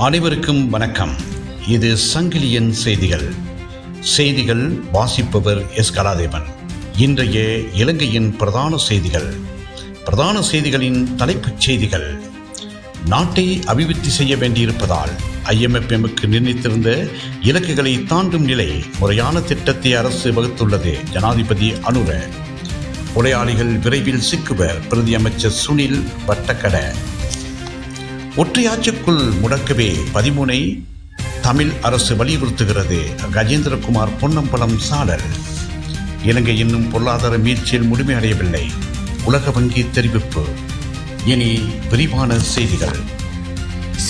அனைவருக்கும் வணக்கம். இது சங்கிலியன் செய்திகள். செய்திகள் வாசிப்பவர் எஸ். கலாதேவன். இன்றைய இலங்கையின் பிரதான செய்திகள். பிரதான செய்திகளின் தலைப்புச் செய்திகள். நாட்டை அபிவிருத்தி செய்ய வேண்டியிருப்பதால் ஐஎம்எஃப்எம்முக்கு நிர்ணயித்திருந்த இலக்குகளை தாண்டும் நிலை முறையான திட்டத்தை அரசு வகுத்துள்ளது ஜனாதிபதி அனுர. கொலையாளிகள் விரைவில் சிக்குவர் பிரதி அமைச்சர் சுனில் வட்டக்கடை. ஒற்றையாட்சிக்குள் முடக்கவே பதிமூனை தமிழ் அரசு வலியுறுத்துகிறது. கஜேந்திரகுமார் பொன்னம்பலம் சாடல் இலங்கை இன்னும் பொருளாதார மீட்சியில் முழுமையடையவில்லை உலக வங்கி தெரிவிப்பு. இனி விரிவான செய்திகள்.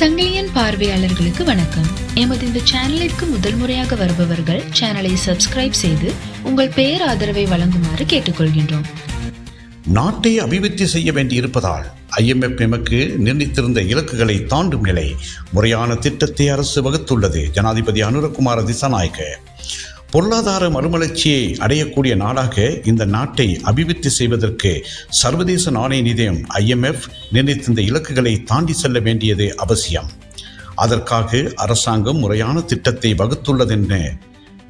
சங்கிலியன் பார்வையாளர்களுக்கு வணக்கம். எமது இந்த சேனலிற்கு முதல் முறையாக வருபவர்கள் சேனலை சப்ஸ்கிரைப் செய்து உங்கள் பெயர் ஆதரவை வழங்குமாறு கேட்டுக்கொள்கின்றோம். நாட்டை அபிவிருத்தி செய்ய வேண்டியிருப்பதால் ஐஎம்எஃப் எமக்கு நிர்ணயித்திருந்த இலக்குகளை தாண்டும் நிலை முறையான திட்டத்தை அரசு வகுத்துள்ளது. ஜனாதிபதி அனுரகுமார திசாநாயக்க. பொருளாதார மறுமலர்ச்சியை அடையக்கூடிய நாடாக இந்த நாட்டை அபிவிருத்தி செய்வதற்கு சர்வதேச நாணய நிதியம் ஐஎம்எஃப் நிர்ணயித்திருந்த இலக்குகளை தாண்டி செல்ல வேண்டியது அவசியம். அதற்காக அரசாங்கம் முறையான திட்டத்தை வகுத்துள்ளதென்று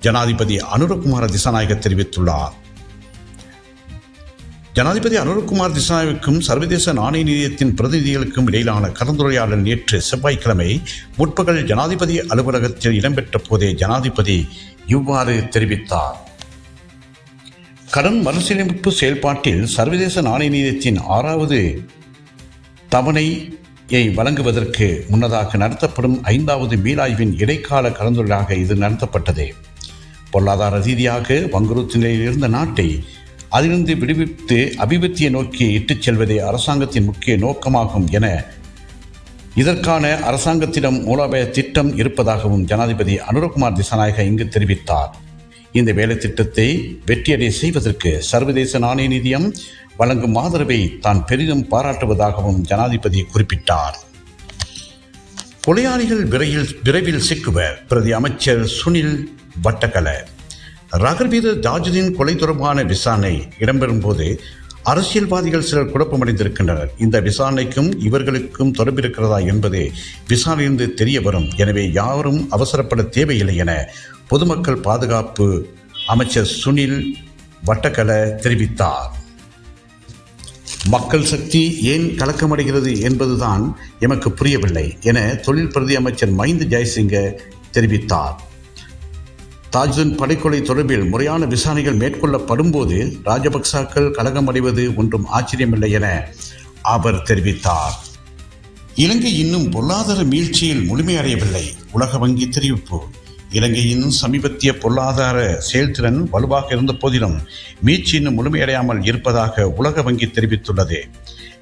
ஜனாதிபதி அனுரகுமார திசாநாயக தெரிவித்துள்ளார். ஜனாதிபதி அனுரகுமார் திசாவிற்கும் சர்வதேச நாணய நிதியத்தின் பிரதிநிதிகளுக்கும் இடையிலான கலந்துரையாடல் நேற்று செவ்வாய்க்கிழமை முற்பகல் ஜனாதிபதி அலுவலகத்தில் இடம்பெற்ற போதே ஜனாதிபதி இவ்வாறு தெரிவித்தார். கடன் மறுசீரமைப்பு செயல்பாட்டில் சர்வதேச நாணய நிதியத்தின் ஆறாவது தவணையை வழங்குவதற்கு முன்னதாக நடத்தப்படும் ஐந்தாவது மீளாய்வின் இடைக்கால கலந்துரையாக இது நடத்தப்பட்டது. பொருளாதார ரீதியாக வங்குறுத்து நிலையில் இருந்த நாட்டை அதிலிருந்து விடுவித்து அபிவிருத்தியை நோக்கி இட்டுச் செல்வதே அரசாங்கத்தின் முக்கிய நோக்கமாகும் என இதற்கான அரசாங்கத்திடம் மூலோபாய திட்டம் இருப்பதாகவும் ஜனாதிபதி அனுரகுமார் திசாநாயக இங்கு தெரிவித்தார். இந்த வேலை திட்டத்தை வெற்றியடை செய்வதற்கு சர்வதேச நாணய நிதியம் வழங்கும் ஆதரவை தான் பெரிதும் பாராட்டுவதாகவும் ஜனாதிபதி குறிப்பிட்டார். கொலையாளிகள் விரைவில் விரைவில் சிக்குவர் பிரதி அமைச்சர் சுனில் வட்டக்கல. ரகர்வீரர் ஜார்ஜின் கொலை தொடர்பான விசாரணை இடம்பெறும் போது அரசியல்வாதிகள் சிலர் குழப்பமடைந்திருக்கின்றனர். இந்த விசாரணைக்கும் இவர்களுக்கும் தொடர்பு இருக்கிறதா என்பது விசாரணையிலிருந்து தெரிய வரும். எனவே யாரும் அவசரப்பட தேவையில்லை என பொதுமக்கள் பாதுகாப்பு அமைச்சர் சுனில் வட்டக்கல தெரிவித்தார். மக்கள் சக்தி ஏன் கலக்கமடைகிறது என்பதுதான் எமக்கு புரியவில்லை என தொழில் பிரதி அமைச்சர் மஹிந்த ஜெயசிங்க தெரிவித்தார். தாஜுன் படைக்கொலை தொடர்பில் முறையான விசாரணைகள் மேற்கொள்ளப்படும் போது ராஜபக்சாக்கள் கலகமடைவது ஒன்றும் ஆச்சரியமில்லை என அவர் தெரிவித்தார். இலங்கை இன்னும் பொருளாதார மீழ்ச்சியில் முழுமையடையவில்லை. உலக வங்கி தெரிவிப்பு. இலங்கையின் சமீபத்திய பொருளாதார செயல்திறன் வலுவாக இருந்த போதிலும் மீட்சி இன்னும் முழுமையடையாமல் இருப்பதாக உலக வங்கி தெரிவித்துள்ளது.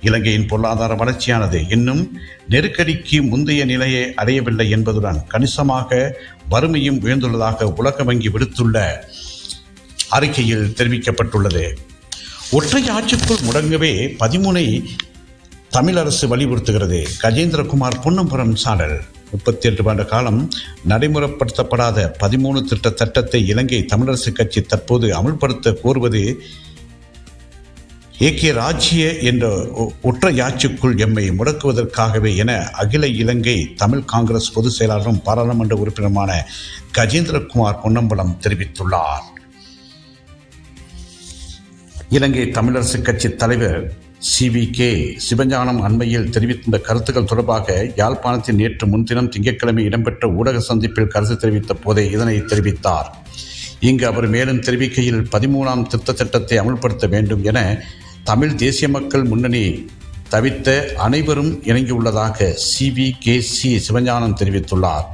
இலங்கையின் பொருளாதார வளர்ச்சியானது இன்னும் நெருக்கடிக்கு முந்தைய நிலையை அடையவில்லை என்பதுடன் கணிசமாக வறுமையும் உயர்ந்துள்ளதாக உலக வங்கி விடுத்துள்ள அறிக்கையில் தெரிவிக்கப்பட்டுள்ளது. ஒற்றை ஆட்சிக்குள் முடங்கவே பதிமூனை தமிழரசு வலியுறுத்துகிறது. கஜேந்திரகுமார் பொன்னம்புரம் சாடல். முப்பத்தி எட்டு ஆண்டு காலம் நடைமுறைப்படுத்தப்படாத பதிமூணு திட்ட சட்டத்தை இலங்கை தமிழரசு கட்சி தற்போது அமல்படுத்த கோருவது ஏகே ராஜ்ய என்ற ஒ- ஒற்றையாட்சிக்குள் எம்மை முடக்குவதற்காகவே என அகில இலங்கை தமிழ் காங்கிரஸ் பொதுச் செயலாளரும் பாராளுமன்ற உறுப்பினருமான கஜேந்திரகுமார் பொன்னம்பலம் தெரிவித்துள்ளார். இலங்கை தமிழரசு கட்சி தலைவர் சிவி கே. சிவஞானம் அண்மையில் தெரிவித்த கருத்துக்கள் தொடர்பாக யாழ்ப்பாணத்தில் நேற்று முன்தினம் திங்கட்கிழமை இடம்பெற்ற ஊடக சந்திப்பில் கருத்து தெரிவித்த போதே இதனை தெரிவித்தார். இங்கு அவர் மேலும் தெரிவிக்கையில் பதிமூணாம் திருத்த சட்டத்தை அமல்படுத்த வேண்டும் என தமிழ் தேசிய மக்கள் முன்னணி தவிர்த்த அனைவரும் இணங்கியுள்ளதாக C V K C Sivagnanam தெரிவித்துள்ளார்.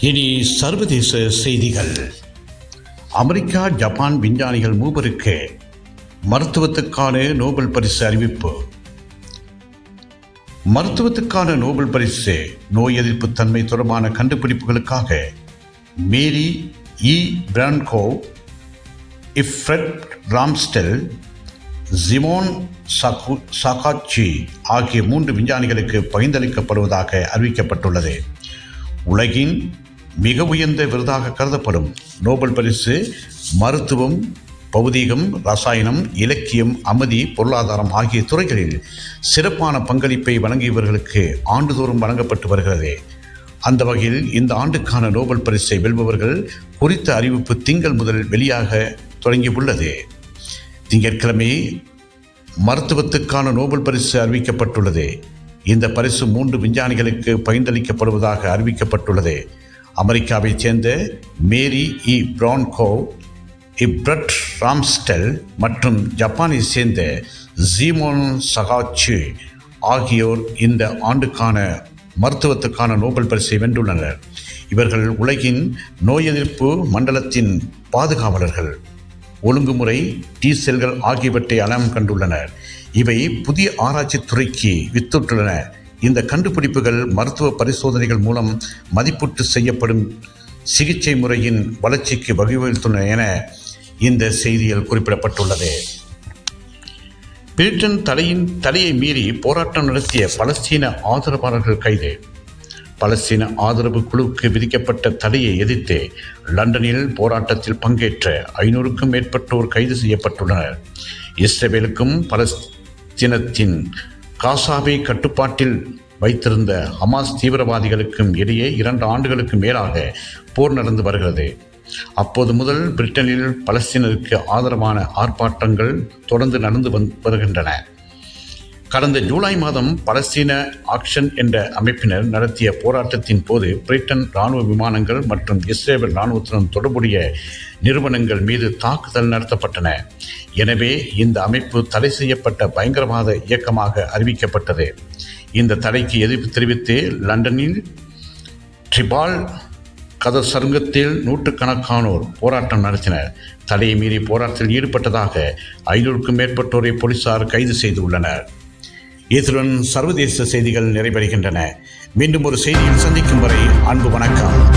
இனி சர்வதேச செய்திகள். அமெரிக்கா ஜப்பான் விஞ்ஞானிகள் மூவருக்கு மருத்துவத்துக்கான நோபல் பரிசு அறிவிப்பு. மருத்துவத்துக்கான நோபல் பரிசு நோய் எதிர்ப்பு தன்மை தொடர்பான கண்டுபிடிப்புகளுக்காக மேரி இ. பிரான்கோ இஃப்ரெட் ராம்ஸ்டெல் ஜிமோன் சகு சகாச்சி ஆகிய மூன்று விஞ்ஞானிகளுக்கு பகிர்ந்தளிக்கப்படுவதாக அறிவிக்கப்பட்டுள்ளது. உலகின் மிக உயர்ந்த விருதாக கருதப்படும் நோபல் பரிசு மருத்துவம் பௌதீகம் ரசாயனம் இலக்கியம் அமைதி பொருளாதாரம் ஆகிய துறைகளில் சிறப்பான பங்களிப்பை வழங்கியவர்களுக்கு ஆண்டுதோறும் வழங்கப்பட்டு வருகிறது. அந்த வகையில் இந்த ஆண்டுக்கான நோபல் பரிசை வெல்பவர்கள் குறித்த அறிவிப்பு திங்கள் முதல் வெளியாக தொடங்கியுள்ளது. திங்கட்கிழமை மருத்துவத்துக்கான நோபல் பரிசு அறிவிக்கப்பட்டுள்ளது. இந்த பரிசு மூன்று விஞ்ஞானிகளுக்கு பகிர்ந்தளிக்கப்படுவதாக அறிவிக்கப்பட்டுள்ளது. அமெரிக்காவைச் சேர்ந்த மேரி இ. பிரான்கோ இப்ரட் ராம்ஸ்டெல் மற்றும் ஜப்பானை சேர்ந்த ஜீமோன் சகாச்சு ஆகியோர் இந்த ஆண்டுக்கான மருத்துவத்துக்கான நோபல் பரிசை வென்றுள்ளனர். இவர்கள் உலகின் நோய் எதிர்ப்பு மண்டலத்தின் பாதுகாவலர்கள். ஒழுங்குமுறை டி செல்கள் ஆகியவற்றை அலம் கண்டுள்ளனர் இவை புதிய ஆராய்ச்சி துறைக்கு வித்துட்டுள்ளன இந்த கண்டுபிடிப்புகள் மருத்துவ பரிசோதனைகள் மூலம் மதிப்பீட்டு செய்யப்படும் சிகிச்சை முறையின் வளர்ச்சிக்கு வழிவகுத்துள்ளன என இந்த செய்தியில் குறிப்பிடப்பட்டுள்ளது. பிரிட்டன் தலையின் தலையை மீறி போராட்டம் நடத்திய பலஸ்தீன ஆதரவாளர்கள் கைது. பலஸ்தீன ஆதரவு குழுவுக்கு விதிக்கப்பட்ட தடையை எதிர்த்து லண்டனில் போராட்டத்தில் பங்கேற்ற ஐநூறுக்கும் மேற்பட்டோர் கைது செய்யப்பட்டுள்ளனர். இஸ்ரேலுக்கும் பலஸ்தீனத்தின் காசாவை கட்டுப்பாட்டில் வைத்திருந்த ஹமாஸ் தீவிரவாதிகளுக்கும் இடையே இரண்டு ஆண்டுகளுக்கு மேலாக போர் நடந்து வருகிறது. அப்போது முதல் பிரிட்டனில் பலஸ்தீனருக்கு ஆதரவான ஆர்ப்பாட்டங்கள் தொடர்ந்து நடந்து வந்து வருகின்றன. கடந்த ஜூலை மாதம் பலஸ்தீன ஆக்ஷன் என்ற அமைப்பினர் நடத்திய போராட்டத்தின் போது பிரிட்டன் இராணுவ விமானங்கள் மற்றும் இஸ்ரேல் இராணுவத்துடன் தொடர்புடைய நிறுவனங்கள் மீது தாக்குதல் நடத்தப்பட்டன. எனவே இந்த அமைப்பு தடை செய்யப்பட்ட பயங்கரவாத இயக்கமாக அறிவிக்கப்பட்டது. இந்த தடைக்கு எதிர்ப்பு தெரிவித்து லண்டனில் ட்ரிபால் கத சருங்கத்தில் நூற்றுக்கணக்கானோர் போராட்டம் நடத்தினர். தடையை மீறி போராட்டத்தில் ஈடுபட்டதாக ஐநூறுக்கும் மேற்பட்டோரை போலீசார் கைது செய்துள்ளனர். இத்துடன் சர்வதேச செய்திகள் நிறைவடைகின்றன. மீண்டும் ஒரு செய்தியில் சந்திக்கும் வரை அன்பு வணக்கம்.